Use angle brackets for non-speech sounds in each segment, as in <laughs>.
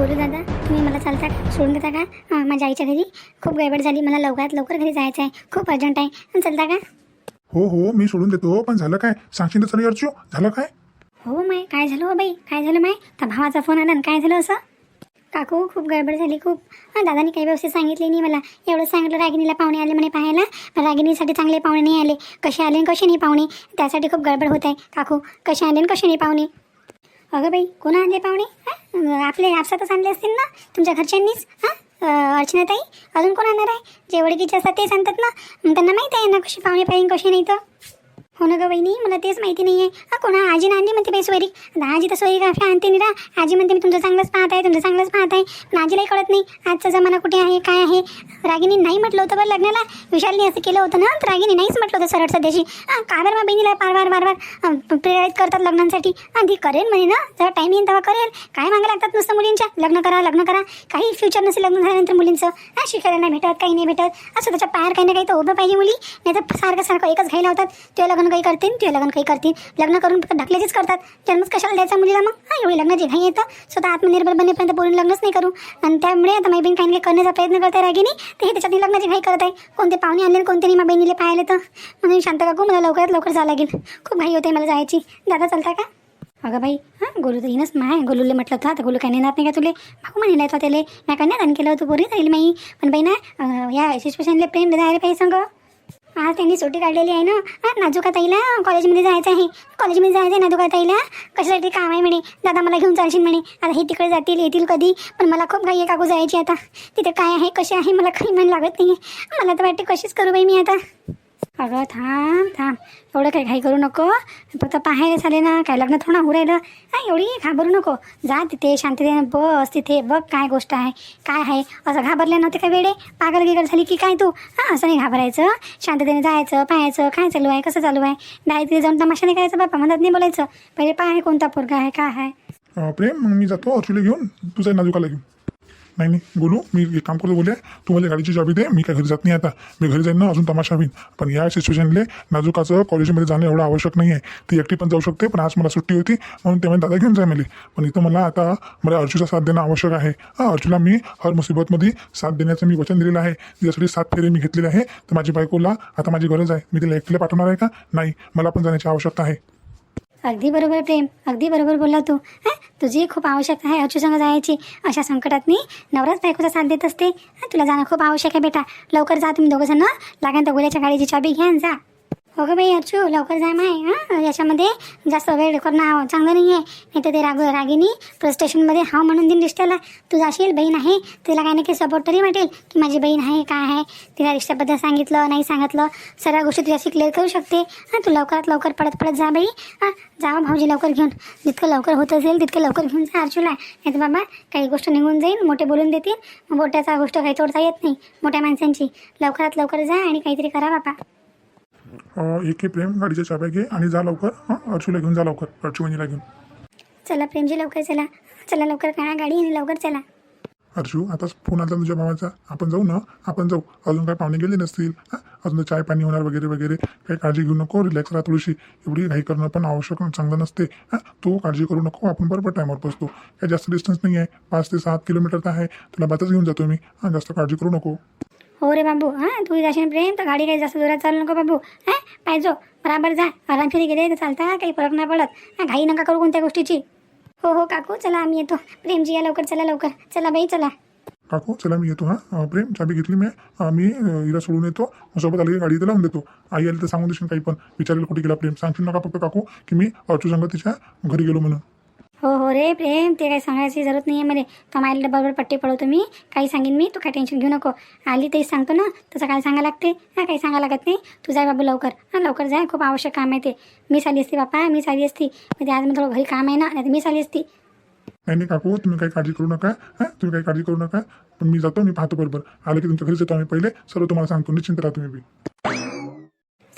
गोलू दादा तुम्ही मला चालता का? सोडून देता का? अं, माझ्या आईच्या घरी. खूप गडबड झाली. मला लवकरात लवकर घरी जायचं आहे खूप अर्जंट आहे. चालता का? हो हो मी सोडून देतो. पण झालं काय? सांगशील तर अर्चू झालं काय? हो माय. काय झालं हो बाई? काय झालं माय? त्या भावाचा फोन आला काय झालं असं? काकू खूप गडबड झाली खूप. हां दादानी काही व्यवस्थित सांगितले नाही मला. एवढं सांगितलं रागिनीला पाहुणे आले म्हणे पाहायला. पण रागिनीसाठी चांगले पाहुणे नाही आले. कसे आले आणि कसे नाही पाहुणे? त्यासाठी खूप गडबड होत आहे. काकू कसे आले आणि कसे नाही पाहुणे? अगं बाई कोण आणले पाहुणे? हां? आपले आपसातच आणले असतील ना तुमच्या घरच्यांनीच? हां? अर्चनाताई अजून कोण आणणार आहे? जे ओळखीचे असतात तेच आणतात ना? मग त्यांना माहीत आहे ना कशी पाहुणे पाहिजे कशी नाही तर? हो ना गं वहिनी मला तेच माहिती नाही आहे हा कोणा? आजी आणली म्हणते बाई सोयरी आता आजी तर सोयरी काफी आणते नि रा आजी म्हणते मी तुमचं चांगलंच पाहत आहे तुमचं चांगलंच पाहत आहे पण आजीलाही कळत नाही आजचा जमाना कुठे आहे काय आहे? रागिनी नाही म्हटलं होतं बरं लग्नाला. विशालने असं केलं होतं ना तर रागिनी नाहीच म्हटलं होतं सरळ सध्याशी. हां का बरं मग बहिणीला बार बार बार बार प्रेरित करतात लग्नांसाठी? आणि ती करेल म्हणे ना जेव्हा टाईम येईल तेव्हा करेल. काय मागायला लागतात नुसतं मुलींच्या? लग्न करा लग्न करा. काही फ्युचर नसेल लग्न झाल्यानंतर मुलींचं. हां शिकायला नाही भेटत काही नाही भेटत. असं त्याच्या पायावर काही ना काही तर उभं पाहिजे मुली. नाही तर सारखं सारखं एकच घ्यायला होतात ते लग्न काही करतील ते लग्न काही करतील लग्न करून फक्त ढकल्याचीच करतात. जन्मच कशाला द्यायचा मुलीला मग? हा एवढी लग्नाची घाई येतं स्वतः आत्मनिर्भर बनेपर्यंत बोलून लग्नच नाही करू. आणि त्यामुळे आता माझी बहीण काही काही करण्याचा प्रयत्न करते रागिनी. ते हे त्याच्यात लग्नाची घाई करत आहे. कोणते पाहुणे आणले कोणते नाही माझ्या बहिणीला पाहिले तर? म्हणून शांत काकू मला लवकरात लवकर जावं लागेल. खूप घाई होते मला जायची. दादा चालता का? अगं बाई हां गोलू तर येईनच. माय गोलूले म्हटलं होतं. आता गोलू काय नेणार नाही का तुले? भाऊ म्हणे नाही त्याले मी नाही केलं होतं पोरी राहील माई. पण बाई ना या सिच्युएशनले प्रेम जायला पाहिजे संग. आज त्यांनी सुट्टी काढलेली आहे ना? नाजुका ताईला. कॉलेजमध्ये जायचं आहे. कॉलेजमध्ये जायचं आहे नाजुका ताईला. कशासाठी काम आहे म्हणे? दादा मला घेऊन चालशील म्हणे. आता हे तिकडे जातील येतील कधी? पण मला खूप काही आहे काकू जायची आता. तिथे काय आहे कसे आहे मला काही मन लागत नाही आहे मला तर वाटते कशीच करू बाई मी आता. अगं थांब थांब. एवढं काही घाई करू नको. फक्त पाहायला झाले ना काय लग्न थोडं होऊ राहिलं. हां एवढी घाबरू नको. जा तिथे शांततेने बस तिथे. बघ काय गोष्ट आहे काय आहे. असं घाबरल्या नव्हते काय वेळे पागल गिगल झाली की काय तू? हां असं नाही घाबरायचं. शांततेने जायचं पाहायचं काय चालू आहे कसं चालू आहे? नाही तिथे जाऊन तमाशा नाही करायचं बापा म्हणत नाही बोलायचं. पहिले पाय कोणता पोरगा आहे काय आहे. प्रेम मग मी जातो घेऊन. तुझा नाजुकाला घेऊन. नाही नाही. बोलू मी एक काम करतो बोले तू मला गाडीची चाबी दे मी काय घरी जात नाही आता. मी घरी जाईन ना अजून तमाशा होईन. पण या सिच्युएशनले नाजुकाचं कॉलेजमध्ये जाणं एवढं आवश्यक नाही आहे ती एकटी पण जाऊ शकते पण आज मला सुट्टी होती म्हणून तेव्हा दादा घेऊन जाय मला पण इथं मला आता मला अर्जूचा साथ देणं आवश्यक आहे. हां अर्जूला मी हर मुसीबतमध्ये साथ देण्याचं मी वचन दिलेलं आहे. त्यासाठी सात फेरे मी घेतलेले आहे. तर माझी बायकोला आता माझी गरज आहे. मी तिला एकटीला पाठवणार आहे का? नाही. मला पण जाण्याची आवश्यकता आहे. अगदी बरोबर प्रेम अगदी बरोबर बोलला तू. हां? तुझी खूप आवश्यकता आहे अचूसंग जायची. अशा संकटात मी नवराच बायकोचा साथ देत असते. तुला जाणं खूप आवश्यक आहे बेटा. लवकर जा तुम्ही दोघं जण लागेल तर गोल्याच्या गाडीची चाबी घ्या जा. हो बाई अर्चू लवकर जाय माय हां? याच्यामध्ये जास्त वेळ करणं चांगलं नाही आहे नाही तर ते राग रागिनी प्रेस स्टेशनमध्ये हाव म्हणून दिन रिश्त्याला. तू जाशील बहीण आहे तिला काही ना काही सपोर्ट तरी वाटेल की माझी बहीण आहे काय आहे तिला रिश्त्याबद्दल सांगितलं नाही सांगितलं सगळ्या गोष्टी तुझ्याशी क्लिअर करू शकते. हां तू लवकरात लवकर पडत पडत जा बाई. हां जा हो भाऊजी लवकर घेऊन. जितकं लवकर होत असेल तितकं लवकर घेऊन जा अर्जुला. नाही तर बाबा काही गोष्ट निघून जाईल मोठे बोलून देतील. मग मोठ्याचा गोष्ट काही तोडता येत नाही मोठ्या माणसांची. लवकरात लवकर जा आणि काहीतरी करा बाबा अं, एक प्रेम गाडीच्या चाब्या घे आणि जा लवकर हां घेऊन जा लवकर अर्चू वहिनीला घेऊन. चला प्रेमजी लवकर चला. चला लवकर काढा गाडी आणि लवकर चला. हर्षू आताच फोन आला तुझ्या भावाचा. आपण जाऊ ना? आपण जाऊ. अजून काय पाहुणे गेले नसतील? अजून तर चाय पाणी होणार वगैरे वगैरे. काही काळजी घेऊ नको. रिलॅक्स राहा थोडीशी. एवढी घाई करणं पण आवश्यक चांगलं नसते. तू काळजी करू नको. आपण बरोबर टायमावर पोचतो काही जास्त डिस्टन्स नाही आहे. पाच ते सात किलोमीटर तर आहे. तुला बातच घेऊन जातो मी. हां? जास्त काळजी करू नको. हो रे बाबू. हां? तू जाशील प्रेम तर गाडी काही जास्त जोरात चालू नको बाबू. हां? पाहिजो बराबर जा. आरामशिरी गेले तर चालता. काही फरक नाही पडत. घाई नका करू कोणत्या गोष्टीची. हो हो काकू चला आम्ही येतो. प्रेमजी या लवकर चला लवकर. चला बाई चला. काकू चला मी येतो हां. प्रेम चाबी घेतली मी. मी अं, हिला सोडून येतो. सोबत आली गाडी इथं लावून देतो. आई आली तर सांगून देशील काही पण. विचारेल कुठे गेला प्रेम. सांगशील नका फक्त काकू की मी अर्चू संगतीच्या घरी गेलो म्हणून. हो हो रे प्रेम. ते काही सांगायची जरूरत नाही आहे मला. कमायला बरोबर पट्टी पडवतो मी. काही सांगेन मी. तू काही टेन्शन घेऊ नको. आली तेच सांगतो ना. तसं काय सांगा लागते? हां काही सांगा लागत नाही. तू जाय बाबू लवकर. हां लवकर जाय. खूप आवश्यक काम आहे ते. मी आली असती बापा. मी आली असती. म्हणजे आज मग थोडं घरी काम आहे ना. नाही मी आली असती. नाही नाही काकू तुम्ही काही काळजी करू नका. हां तुम्ही काही काळजी करू नका. पण मी जातो मी पाहतो बरोबर. आलं की तुमच्या घरी जातो आम्ही पहिले. सर्व तुम्हाला सांगतो. निश्चिंत राहा तुम्ही बी.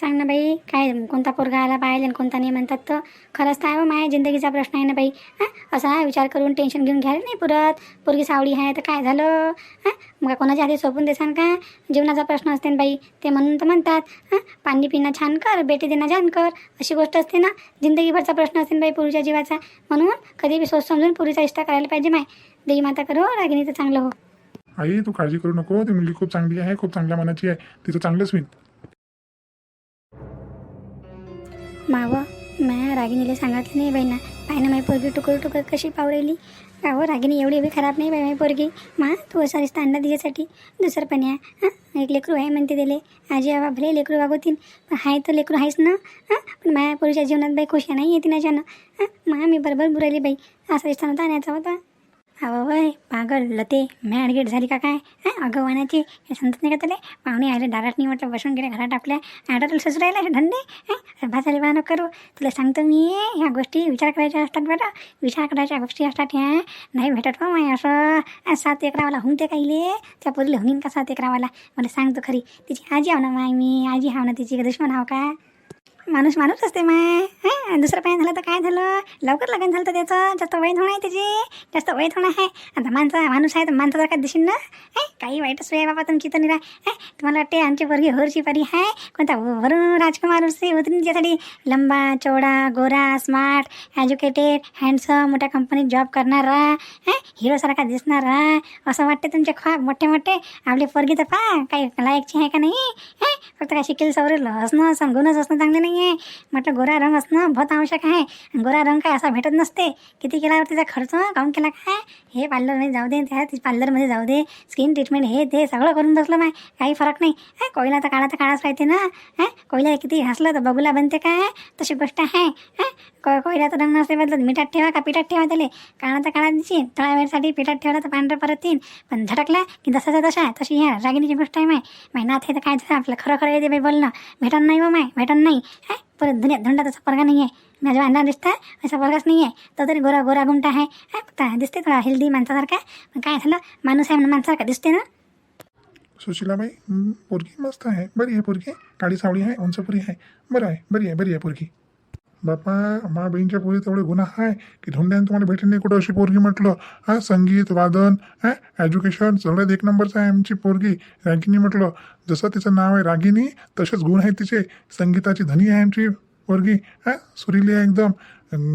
सांग ना बाई. काय कोणता पोरगा आला पाहिजे आणि कोणता नाही म्हणतात तर. खरंच तर आहे हो जिंदगीचा प्रश्न आहे ना बाई. हां असा विचार करून टेन्शन घेऊन घ्यायला नाही पुरत. पोरगी सावळी आहे तर काय झालं? हां मग कोणाच्या हाती सोपून देसान का? जीवनाचा प्रश्न असते ना बाई. ते म्हणून तर म्हणतात. हां पाणी पिणं छान कर बेटी देणं छान कर. अशी गोष्ट असते ना. जिंदगीभरचा प्रश्न असते ना बाई पुरीच्या जीवाचा. म्हणून कधी बी सोच समजून पुरीचा इष्टा करायला पाहिजे माय. देवी माता करो रागिनी तर चांगलं हो. आई तू काळजी करू नको. ती मुलगी खूप चांगली आहे खूप चांगल्या मनाची आहे. तिचं चांगलंच होईल. मावं मॅ रागिणीला सांगितलं नाही बाई ना पाय ना माझी पोरगी टुकर टुकर कशी पाव राहिली अहो रागिनी एवढी एवढी खराब नाही बाई माझी पोरगी. मा तू असा रिस्ता अंडा तिच्यासाठी? दुसरं पण या हां? एक लेकरू आहे म्हणते दिले आजी आबा भले लेकरू वागवतील पण हाय तर लेकरू आहेच ना? हां? पण माझ्या पोरीच्या जीवनात बाई खुशी नाही येते ना हां? मा मी बरोबर बुरायली बाई. असा रिस्ता नव्हता आणायचा होता. अवं वय पागल लते. मॅडगेट झाली का काय? हां? अगं वानाची हे समजत नाही का तुला? पाहुणे आले दारात म्हटलं बसून गेले घरात आपल्या. आता ससरायला हे धंदे? हां? भासाले वाहन करू. तुला सांगतो मी ह्या गोष्टी विचार करायच्या असतात बरं. विचार करायच्या गोष्टी असतात ह्या नाही भेटत हो माय असं. सात एकरावाला होऊन ते काहीले त्या पोरीला होईन का सात एकरावाला? मला सांगतो खरी. तिची आजी हाव ना माय मी? आजी हाव ना तिची? दुश्मन हाव का? माणूस माणूस असते माय. हां दुसरं काय झालं तर काय झालं? लवकर लग्न झालं तर त्याचं. जास्त वय होणं आहे त्याची जास्त वय होणं आहे. आता माणसा माणूस आहे तर माणसासारखा दिशील ना? है काही वाईटच सोय आहे बाबा तुमची तर निरा. हे तुम्हाला वाटते आमची वर्गी होरची परी आहे? कोणता वरून राजकुमार उरसे त्यासाठी लंबा चौडा गोरा स्मार्ट एज्युकेटेड हँडसम मोठ्या कंपनीत जॉब करणारा. है हिरोसारखा दिसणारा? असं वाटते तुमचे ख्वाब मोठे मोठे आपली पोरगी तर पा काही लायकची आहे का नाही? फक्त काय शिकेल सवरेल? असणं असं असणं चांगलं नाही आहे म्हटलं गोरा रंग असणं बहुत आवश्यक आहे. गोरा रंग काय असा भेटत नसते. किती केल्यावर तिचा खर्च? काऊन केला काय? हे पार्लरमध्ये जाऊ दे त्या पार्लरमध्ये जाऊ दे. स्किन ट्रीटमेंट हे ते सगळं करून बसलं माय काही फरक नाही. हे कोयला तर काळा तर काळाच राहते ना. हे कोयला किती हसलं तर बघूला बनते काय? तशी गोष्ट आहे. हे को रंग नसते बदलत मिठात ठेवा का पिठात ठेवा त्याले? काळा तर काळा दिशी थोड्या वेळसाठी पिठात ठेवला तर पांढरा परत येईन पण झटकला की जसाचा तसा तशी ह्या रागिणीची गोष्ट आहे माय माय नाथ हे तर काय झालं? आपलं खरं खरं येते बाई बोलना भेटन नाही नहीं माय भेटन नाही। धुंडा परत दुनियात का तसा परगा नाही आहे माझ्या अंडा दिसता असा का नाही आहे तो तरी गोरा गोरा गुंटा है। हा? दिसते थोडा हेल्दी माणसासारखा पण काय झालं माणूस आहे म्हणून माणसासारखा दिसते ना? सुशीला भाई पोरगी मस्त है। बरी आहे पोरगी काळी सावळी आहे उंचपुरी आहे बरं आहे बरी आहे बरी आहे बापा मा बहीणच्या पोरी तेवढे गुन्हा आहे की धोंड्याने तुम्हाला भेटेल नाही कुठं? अशी पोरगी म्हटलं हा संगीत वादन हा एज्युकेशन सगळ्यात एक नंबरचं आहे आमची पोरगी. रागिनी म्हटलं जसं तिचं नाव आहे रागिनी तसेच गुण आहे तिचे. संगीताची धनी आहे आमची पोरगी. हा सुरीली आहे एकदम.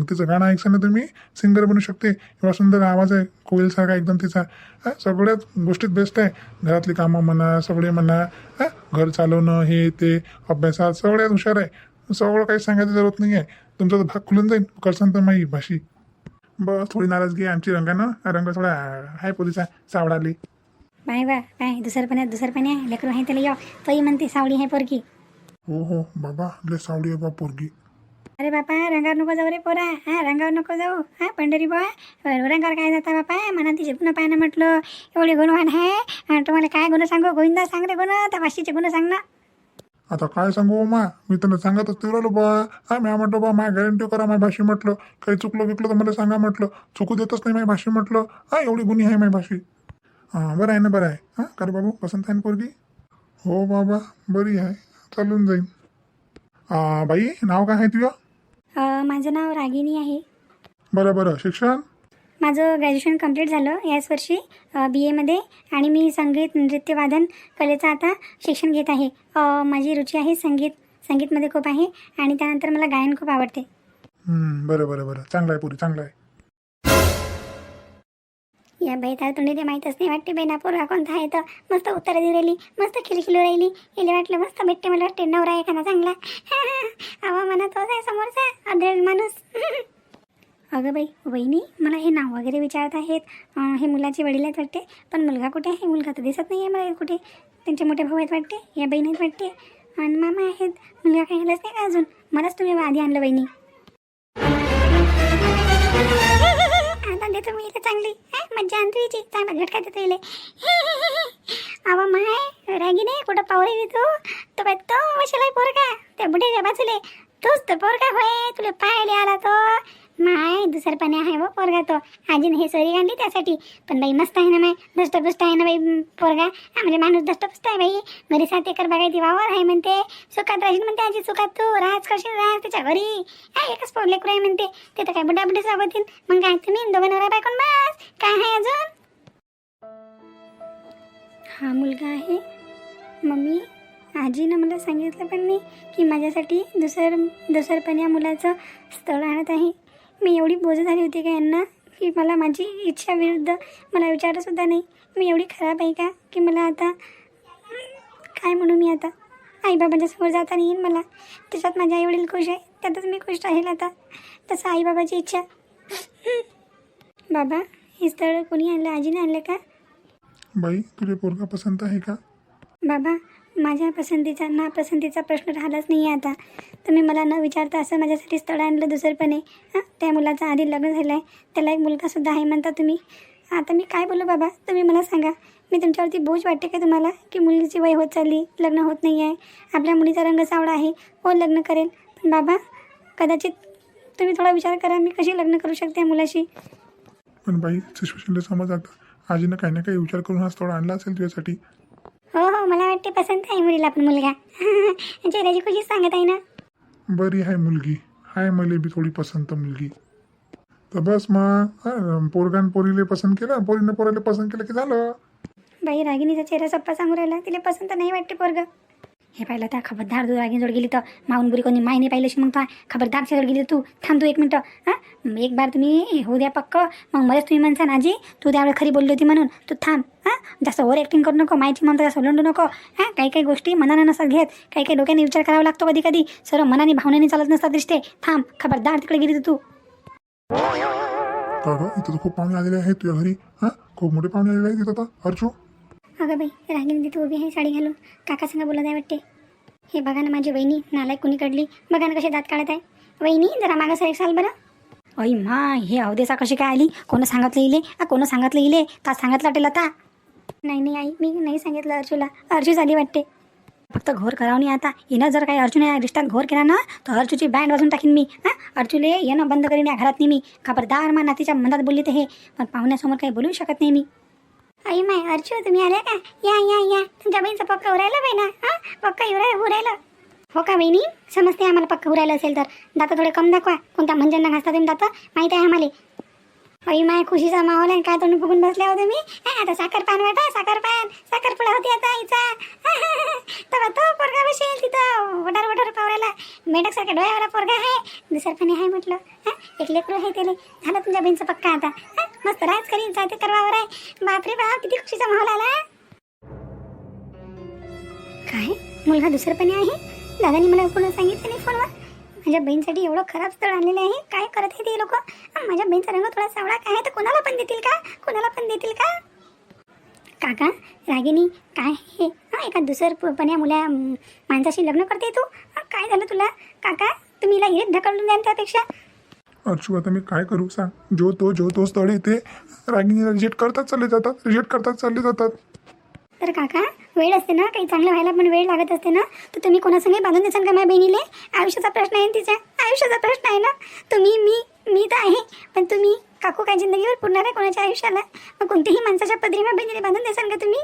तिचं गाणं ऐकसान तुम्ही. सिंगर बनू शकते. एवढा सुंदर आवाज आहे कोयलसारखा एकदम तिचा. हा सगळ्यात गोष्टीत बेस्ट आहे. घरातली कामं म्हणा सगळे म्हणा. हा घर चालवणं हे ते अभ्यासात सगळ्यात हुशार आहे. सगळं काही सांगायची जरूरत नाही आहे तुमचा भाग खुलून जाईल. करसान तर माही भाषी. बस थोडी नाराजगी आहे आमची रंगानं. रंग थोडा आहे पोलीचा सावडाली. बाय बा बाय दुसरं पण आहे लेकरू आहे त्याला यो तोही म्हणते सावळी आहे पोरगी. हो हो बाबा लय सावडी आहे बा पोरगी. अरे बापा रंगावर नको जाऊ रे पोरा. हा रंगावर नको जाऊ. हा पंढरी बा रंगावर काय जाता बापा? मना तिचे गुण पाहिजे म्हटलं. एवढे गुणवान आहे. तुम्हाला काय गुण सांगू? गोविंदा सांग रे गुण. त्या भाषेचे गुण सांग ना. आता काय सांगू मा? मी त्यांना सांगतच ते राहिलो बा. हा मी म्हटलं बा माझ्या गॅरंटी करा माझ्या भाषी म्हटलं. काही चुकलं बिकलं तर मला सांगा म्हटलं. चुकू देतच नाही माझ्या भाषी म्हटलं. हा एवढी गुन्ही आहे माझी भाषी. हां बरं आहे ना बरं आहे. हां का बाबू पसंत आहे ना पोरगी? हो बाबा बरी आहे. चालून जाईन. बाई नाव काय आहे तुझं? माझं नाव रागिनी आहे. बरं बरं. शिक्षण? माझं ग्रॅज्युएशन कंप्लीट झालं याच वर्षी बी एमध्ये आणि मी संगीत नृत्य वादन कलेचं आता शिक्षण घेत आहे. माझी रुची आहे संगीत. संगीतमध्ये खूप आहे आणि त्यानंतर मला गायन खूप आवडते. हं, बरं बरं बरं. चांगलं आहे पुरी चांगलं आहे. या बाई तर तोंडी ते माहीतच नाही वाटते बाई. ना पोरगा कोणता आहे तर मस्त उत्तर देऊ राहिली मस्त खिलखिलू राहिली. याला वाटलं मस्त भेटते मला वाटते नवरा आहे का ना चांगला. आवा म्हणा तोच आहे समोरचा आदळ माणूस. <laughs> अगं बाई वहिनी मला हे नाव वगैरे विचारत आहेत. हे मुलाचे वडील आहेत वाटते पण मुलगा कुठे आहे? मुलगा तर दिसत नाही आहे मला कुठे. त्यांचे मोठे भाऊ आहेत वाटते या बहीण आहेत वाटते. आणि मामा आहेत. मुलगा काही आलाच नाही का अजून? मलाच तुम्ही आधी आणलं बहिणी आता देतो मी इथे चांगली. मज्जा आणतो हिची. चांगला झटका देतो इले अवा माय रागी नाही कुठं पावले देतो तो? बाय तो वशाला पोरगा. त्या बुढ्याच्या बाजूले. तोच तर पोरगा होय. तुला पाहायला आला तो. माय दुसरपणे आहे व पोरगा तो. आजीने हे सोरी आणली त्यासाठी. पण बाई मस्त आहे ना माय दष्टपुष्ट आहे ना बाई पोरगा. हा, म्हणजे माणूस दष्टपुष्ट आहे बाई. घरी सात एकर बघायची वावर आहे म्हणते. सुखात राहील म्हणते आजी सुखात तू. राज करशील राह त्याच्या घरी? हा एकच पोर लेकरू आहे म्हणते. ते तर काय बुडा बुड्या सोबत मग काय तुम्ही दोघं नवरा बायकोन बस. काय आहे अजून? हा मुलगा आहे. मम्मी आजीनं मला सांगितलं पण नाही की माझ्यासाठी दुसर दुसरपण या मुलाचं स्थळ आणत आहे. मी एवढी बोज झाली होती का यांना? की मला माझी इच्छा विरुद्ध मला विचारसुद्धा नाही. मी एवढी खराब आहे का? की मला आता काय म्हणू मी आता? आईबाबांच्या समोर जाता नाही येईल मला. त्याच्यात माझे आईवडील खुश आहे. त्यातच मी खुश राहील आता. तसं आईबाबाची इच्छा. बाबा हे स्थळ कोणी आणलं? आजीने आणलं का? बाई तुले पोरगा पसंत आहे का? बाबा माझ्या पसंतीचा नापसंतीचा प्रश्न राहिलाच नाही आहे आता. तुम्ही मला न विचारता असं माझ्यासाठी स्थळ आणलं दुसरपणे हां त्या मुलाचं आधी लग्न झालं आहे त्याला एक मुलगासुद्धा आहे म्हणता तुम्ही? आता मी काय बोलू बाबा? तुम्ही मला सांगा. मी तुमच्यावरती बोज वाटते का तुम्हाला? की मुलीची वय होत चालली लग्न होत नाही आहे आपल्या मुलीचा रंग सावळा आहे. हो लग्न करेल? पण बाबा कदाचित तुम्ही थोडा विचार करा मी कशी लग्न करू शकते या मुलाशी? पण बाई सिच्युएशनला समज आता आजीनं काही ना काही विचार करून हा स्थळ आणला असेल तुझ्यासाठी. हो हो मला वाटते पसंत आहे मुलीला पण मुलगा. <laughs> चेहऱ्याची खुशी सांगत आहे ना? बरी आहे मुलगी. आहे मला बी थोडी पसंत मुलगी. तर बस मग पोरगान पोरीले पसंत केलं पोरीनं पोराला पसंत केलं की झालं? बाई रागिनीचा चेहरा सप्पा सांगू राहिला तिला पसंत नाही वाटते पोरग. हे पाहिलं त्या खबरदार तू रागीजवळ गेली तर. माऊन बुरी कोणी माय नाही पाहिलं अशी मग तो. खबरदार जवळ गेली तू. थांब तू एक मिनटं. हां? एक बार तुम्ही होऊ द्या पक्क. मग मलाच तुम्ही म्हणसान आजी तू त्यावेळेस खरी बोलली होती म्हणून. तू थांब. हां? जास्त ओव्हर ॲक्टिंग करू नको. माहिती म्हणतो जास्त ओलंडू नको. हां? काही काही गोष्टी मनाने नसतात घेत. काही काही डोक्याने विचार करावा लागतो कधी कधी. सर्व मनाने भावनेने चालत नसतात दिसते थांब. खबरदार तिकडे गेली तू. इथं खूप पाहुणे आलेले आहेत तुझ्या घरी. हां? खूप मोठे पाहुणे आलेले आहेत तिथं अर्चू? अगं बाई रागिनी तिथे उभी आहे साडी घालून. काका संग बोलत आहे वाटते. हे बघा ना माझी वहिनी नालायक कुणी कडली बघा ना कशी दात काढत आहे. वहिनी जरा मागं सर एक साल बरं. अय मा हे अवदेसा कशी काय आली? कोण सांगितलं इले? आ कोण सांगितलं इले? का सांगितलं वाटेल आता? नाही नाही आई मी नाही सांगितलं अर्जूला. अर्जूच आली वाटते. फक्त घोर करावं नाही आता. हिनं जर काही अर्जुन या रिश्त्यात घोर केला ना तर अर्जूची बँड वाजून टाकीन मी. हां अर्जुले येणं बंद करीन या घरात नाही मी खबरदार मा नातीच्या मनात बोलली तर हे. पण पाहुण्यासमोर काही बोलू शकत नाही मी. आई माय अर्जू तुम्ही आल्या का? या या या. तुमच्या बहिणीचं पक्का उरायला बाई ना हा? पक्क उराय उरायला. हो का बहिणी? समजते आम्हाला पक्का उरायला असेल तर. दाता थोडे कम दाखवा. कोणत्या म्हणजे घासता तुम्ही दाता? माहीत आहे आम्हाला. आई माय खुशीचा माहोल आहे. काय तोंड फुगून बसल्या होते मी आता साखर पान वाटा साखर पान. साखर पुडा होती आता आईचा. <laughs> तेव्हा तो पोरगा बसेल तिथं. वडार वडार पावरायला मेढक सारखा डोळ्यावाला पोरगा आहे. दुसरपणे आहे म्हटलं. हा एक लेकरू आहे त्याने झालं तुमच्या बहिणीचं पक्का आता. मस्त राज करीन जाते करवावर आहे बापरे बाप किती खुशीचा माहोल आला. काय? मुलगा दुसरपणे आहे? दादानी मला कोणा सांगितलं नाही? फोन माझ्या बहीणसाठी एवढं खराब स्थळ आणलेलं आहे. काय करत आहे ते लोक? माझ्या बहीणचा रंग थोडा सावळा काय आहे? तर कोणाला पण देतील का? कोणाला पण देतील का? काका रागिनी काय हे? हा एका दुसरपणे मुला माणसाशी लग्न करते तू? काय झालं तुला? काका तुम्ही हिला हिरेत ढकलून द्या ना त्यापेक्षा. अर्चू आता मी काय करू सांग? जो तो जो तो स्थळ येते रागिनीला रिजेक्ट करतात चालले जातात रिजेक्ट करतात चालले जातात. तर काका वेळ असते ना काही चांगलं व्हायला पण वेळ लागत असते ना तर तुम्ही कोणासंगे बांधून देसाल का माझ्या बहिणीले? आयुष्याचा प्रश्न आहे ना तिच्या आयुष्याचा प्रश्न आहे ना. तुम्ही मी मी तर आहे पण तुम्ही काकू काय जिंदगीवर पुरणार आहे कोणाच्या आयुष्याला? मग कोणत्याही माणसाच्या पदरी बहिणीने बहिणीला बांधून देसाल का तुम्ही?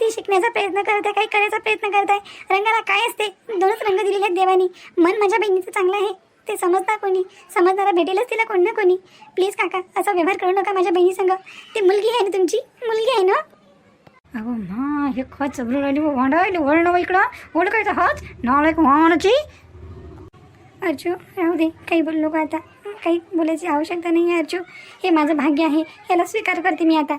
ती शिकण्याचा प्रयत्न करत आहे काही करायचा प्रयत्न करत आहे. रंगाला काय असते? दोनच रंग दिलेले आहेत देवानी. मन माझ्या बहिणीचं चांगलं आहे. ते समजता कोणी? समजणारा भेटेलच तिला कोण ना कोणी. प्लीज काका असा व्यवहार करू नका माझ्या बहिणीसंग. ती मुलगी आहे ना तुमची? मुलगी आहे ना? अगो मा हे खत चबरू राहिली वाढायली वळण इकडं. ओळखायचं हाच नाळक वाहनाची अर्जू राहू दे. काही बोललो का आता. काही बोलायची आवश्यकता नाही आहे अर्जू. हे माझं भाग्य आहे. याला स्वीकार करते मी आता.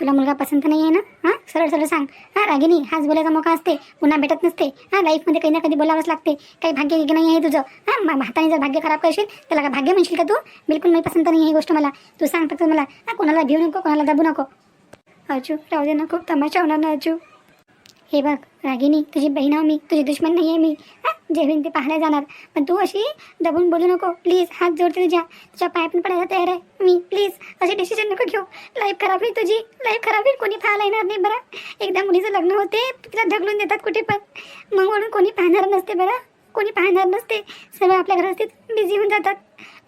तुला मुलगा पसंत नाही आहे ना? हां? सरळ सरळ सांग. हां रागिनी हाच बोलायचा मोका असते. पुन्हा भेटत नसते. हां लाईफमध्ये काही ना कधी बोलावंच लागते. काही भाग्य की नाही आहे तुझं. हां हाताने जर भाग्य खराब करशील त्याला का भाग्य म्हणशील का तू? बिलकुल मी पसंत नाही आहे ही गोष्ट मला. तू सांग फक्त मला. हां कोणाला भिऊ नको कोणाला दाबू नको. अर्जू राहू दे ना खूप तमाशा होणार ना अर्जू हे बघ रागिनी तुझी बहीण आहे मी तुझी दुश्मन नाही आहे मी. जेवीन ते पाहायला जाणार. पण तू अशी दबून बोलू नको. प्लीज हात जोडते तुझ्या तुझ्या पाय पण पडायला तयार आहे. मी प्लीज असे डिसिजन नको घेऊ. लाईफ खराब होईल तुझी. लाईफ खराब होईल. कोणी पाहायला येणार नाही बरं. एकदा मुलीचं लग्न होते तिला ढकलून देतात कुठे पण. मग म्हणून कोणी पाहणार नसते बरं. कोणी पाहणार नसते. सर्व आपल्या घरात बिझी होऊन जातात.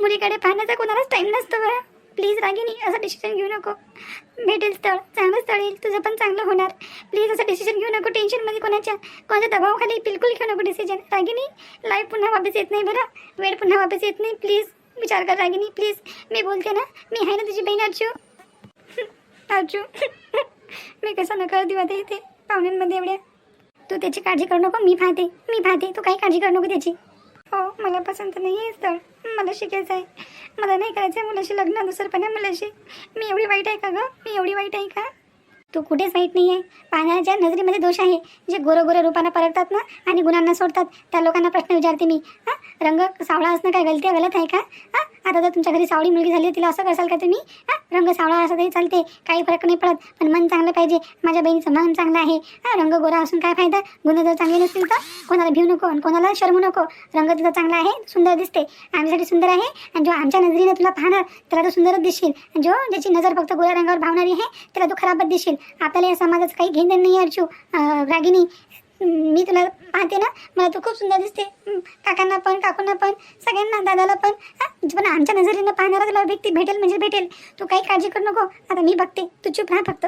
मुलीकडे पाहण्याचा कोणालाच टाईम नसतो बरं. प्लीज रागिनी असं डिसिजन घेऊ नको. भेटेल स्थळ चांगलं स्थळ येईल तुझं पण चांगलं होणार. प्लीज असं डिसिजन घेऊ नको टेन्शनमध्ये कोणाच्या कोणाच्या दबावाखाली बिलकुल घेऊ नको डिसिजन रागिनी लाईफ पुन्हा वापस येत नाही बरं. वेळ पुन्हा वापस येत नाही. प्लीज विचार कर रागिनी प्लीज. मी बोलते ना मी आहे ना तुझी बहीण अर्जू. अर्जू मी कसं नकार देऊ आता इथे पाहुण्यांमध्ये एवढ्या. तू त्याची काळजी करू नको मी पाहते मी पाहते. तू काही काळजी करू नको त्याची. हो मला पसंत नाही आहे स्थळ. मला शिकायचं आहे. मला नाही करायचं आहे मुलाशी लग्न दुसरपणे मुलाशी. मी एवढी वाईट आहे का गं? मी एवढी वाईट आहे का? तू कुठेच वाईट नाही आहे. पाहण्याच्या नजरेमध्ये दोष आहे जे गोरं रूपांना रूपानं ना आणि गुणांना सोडतात त्या लोकांना प्रश्न विचारते मी. हां? रंग सावळा असणं काय गलती आहे गलत आहे का? हां? आता जर तुमच्या घरी सावळी मुलगी झाली तिला असं करसाल का तुम्ही? हां? रंग सावळा असं तरी चालते काही फरक नाही पडत पण मन चांगलं पाहिजे. माझ्या बहिणीचं मन चांगलं आहे. हां रंग गोरा असून काय फायदा? गुण जर चांगले नसतील तर कोणाला भिऊ नको आणि कोणाला शरमू नको. रंग तुझा चांगला आहे सुंदर दिसते. आमच्यासाठी सुंदर आहे आणि जो आमच्या नजरेने तुला पाहणार त्याला तो सुंदरच दिसशील. जो ज्याची नजर फक्त गोऱ्या रंगावर भावणारी आहे त्याला तो खराबच दिसशील. आपल्याला या समाजाचं काही घेणं नाही अर्जू रागिनी मी तुला पाहते ना. मला तू खूप सुंदर दिसते. काकांना पण काकूंना पण सगळ्यांना दादाला पण. पण आमच्या नजरेनं पाहणारा तुला व्यक्ती भेटेल म्हणजे भेटेल. तू काही काळजी करू नको. आता मी बघते. तू चूप राहा फक्त.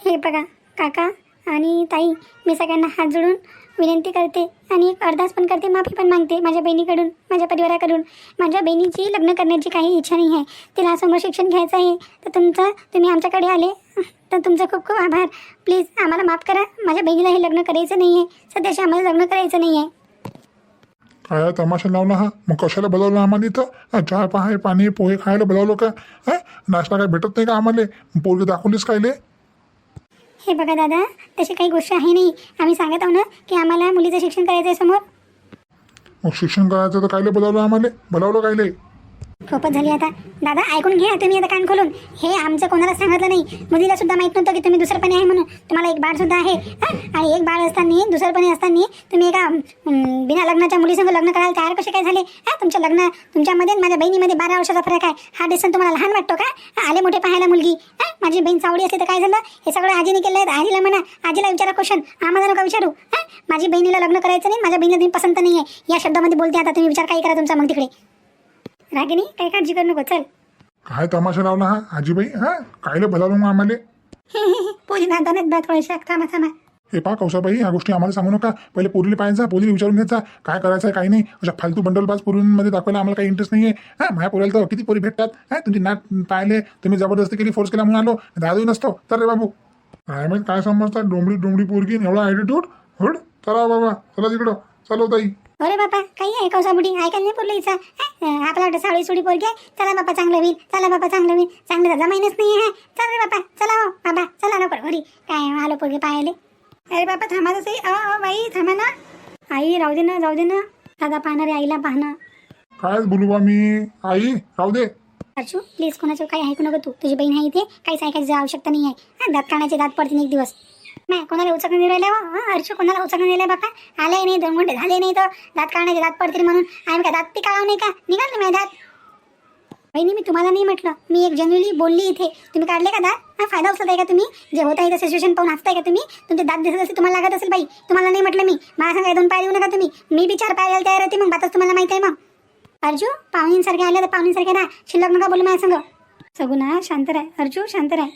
हे बघा काका आणि ताई मी सगळ्यांना हात जोडून विनंती करते आणि एक अरदास पण करते. माफी पण मागते माझ्या बहिणीकडून माझ्या परिवाराकडून. माझ्या बहिणीची लग्न करण्याची काही इच्छा नाही आहे. तिला समोर शिक्षण घ्यायचं आहे. तर तुमचं तुम्ही आमच्याकडे आले तर तुमचं खूप खूप आभार. प्लीज आम्हाला माफ करा. माझ्या बहिणीला हे लग्न करायचं नाही आहे सध्याशी आम्हाला लग्न करायचं नाही आहे काय हा तमाशा लावला हा? मग कशाला बोलावलं आम्हाला इथं? चहा पहा पाणी पोहे खायला बोलावलं का? हा? नाश्ता काय भेटत नाही का आम्हाला? पोरगी दाखवलीच कायले हे बघा दादा तशी काही गोष्ट आहे नाही. आम्ही सांगत आहो ना की आम्हाला मुलीचं शिक्षण करायचं आहे समोर. मग शिक्षण करायचं तर कायले बोलावलं आम्हाला? बोलावलं कायले? खूपच झाली आता. दादा ऐकून घ्या तुम्ही आता कान खोलून. हे आमचं कोणाला सांगितलं नाही? मुलीला सुद्धा माहीत नव्हतं की तुम्ही दुसरपणे आहे म्हणून. तुम्हाला एक बाळ सुद्धा आहे आणि एक बाळ असताना दुसरपणे असताना तुम्ही एका बिना लग्नाच्या मुलीसंग लग्न करायला तयार कसे काय झाले? हा तुमच्या लग्न तुमच्यामध्ये माझ्या बहिणीमध्ये बारा वर्षाचा फरक आहे. हा डिसन तुम्हाला लहान वाटतो का? आले मोठे पाहायला मुलगी. हा माझी बहीण सावडी असली तर काय झालं? हे सगळं आजीने केलं आहे. आजीला म्हणा आजीला विचारा क्वेश्चन आम्हाला नका विचारू. हा माझी बहिणीला लग्न करायचं नाही माझ्या बहिणीला तुम्ही पसंत नाही आहे या शब्दामध्ये बोलते आता तुम्ही विचार काही करा तुमचा मग तिकडे. रागिनी काही काळजी करू नको चल. काय तमाशा लावला हा आजीबाई? हा कायले बोलावलं मग आम्हाला? पोरी नादानेत बा थोडेसे थांबा थांबा. हे पा कौसाबाई ह्या गोष्टी आम्हाला सांगू नका. पहिले पोरीला पाहायचा पोरीला विचारून घ्यायचा काय करायचं आहे काही नाही. अशा फालतू बंडलबाज पोरींमध्ये दाखवायला आम्हाला काही इंटरेस्ट नाही आहे हा माझ्या पोरीला तर किती पोरी भेटतात? हा तुमची नाट पाहिले तुम्ही जबरदस्ती केली फोर्स केला म्हणून आलो. दादूही नसतो. तर रे बाबू. काय माहीत काय समजतात? डोंबडी डोंबडी पोरगी एवढा ॲटिट्यूड हड चला बाबा चला तिकडं. चलो ताई. अरे बापा काही आहे कौसा बुडी ऐकायला नाही पुरलं हिचा? हं? आपला वाटतं सावळी सुडी पोरगी आहे. चला बापा चांगलं होईल. चला बापा चांगलं होईल. चांगलं जमाईनच नाही आहे. चल रे बापा चला हो. बाबा चला लवकर घरी. काय आलो पोरगी पाहायले. अरे बापा थांबा तसंही अ बाई थांबा ना. आई राहू दे ना जाऊ दे ना. दादा पाहणार आहे आईला पाहणं काय बोलू बा मी? आई राहू दे. अर्जू प्लीज कोणाचं काही ऐकू नको तू. तुझी बहीण आहे इथे. काहीच ऐकायची आवश्यकता नाही आहे. हा दात काढण्याचे दात पडतील एक दिवस. नाही कोणाला उचकून नाही राहिल्या हा अर्जू कोणाला उचकून दिलाय बापा आले नाही दोन घंटे झाले नाही तर दात काढण्याचे दात पडतील म्हणून. आम्ही का दात पिकाळाव नाही का? निघाल नाही दात. बहिणी मी तुम्हाला नाही म्हटलं. मी एक जनरली बोलली इथे. तुम्ही काढले का दात? हा फायदा उचलताय का तुम्ही? जे होत आहे सिच्युएशन पाहून हसताय का तुम्ही? तुमचे दात दिसत असेल तुम्हाला लागत असेल बाई. तुम्हाला नाही म्हटलं मी. मला सांगा दोन पाय देऊ नका तुम्ही. मी बी चार पाय द्यायला तयार होते मग. बातच तुम्हाला माहिती आहे मग. अर्जू पाहुणींसारखे आले तर पाहुणीसारखे राहा. शिल्लक नका बोलू माझ्या संग. सगुना शांत राह. अर्जू शांत राह.